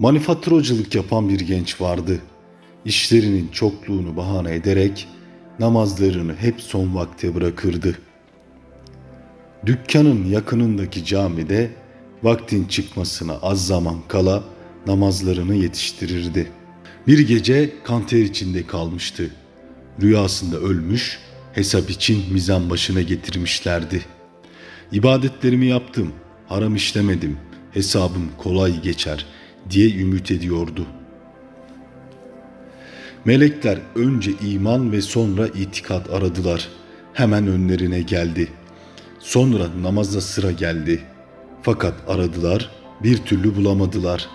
Manifaturacılık yapan bir genç vardı. İşlerinin çokluğunu bahane ederek namazlarını hep son vakte bırakırdı. Dükkanın yakınındaki camide vaktin çıkmasına az zaman kala namazlarını yetiştirirdi. Bir gece kanter içinde kalmıştı. Rüyasında ölmüş, hesap için mizan başına getirmişlerdi. İbadetlerimi yaptım, haram işlemedim, hesabım kolay geçer diye ümit ediyordu. Melekler önce iman ve sonra itikat aradılar. Hemen önlerine geldi. Sonra namaza sıra geldi. Fakat aradılar, bir türlü bulamadılar.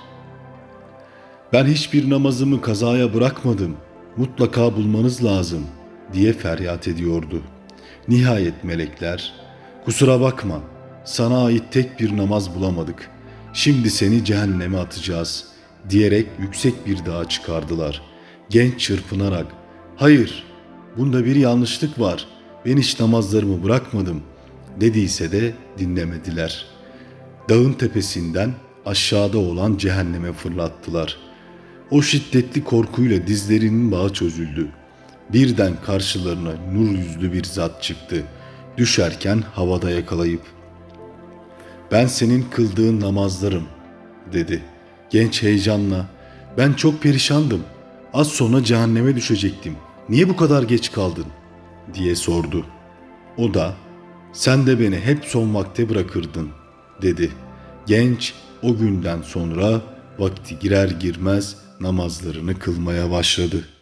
Ben hiçbir namazımı kazaya bırakmadım. Mutlaka bulmanız lazım diye feryat ediyordu. Nihayet melekler, kusura bakma, sana ait tek bir namaz bulamadık. Şimdi seni cehenneme atacağız diyerek yüksek bir dağa çıkardılar. Genç çırpınarak, hayır, bunda bir yanlışlık var. Ben hiç namazlarımı bırakmadım dediyse de dinlemediler. Dağın tepesinden aşağıda olan cehenneme fırlattılar. O şiddetli korkuyla dizlerinin bağı çözüldü. Birden karşılarına nur yüzlü bir zat çıktı. Düşerken havada yakalayıp ben senin kıldığın namazlarım dedi. Genç heyecanla ben çok perişandım. Az sonra cehenneme düşecektim. Niye bu kadar geç kaldın? diye sordu. O da sen de beni hep son vakte bırakırdın dedi. Genç o günden sonra vakti girer girmez namazlarını kılmaya başladı.''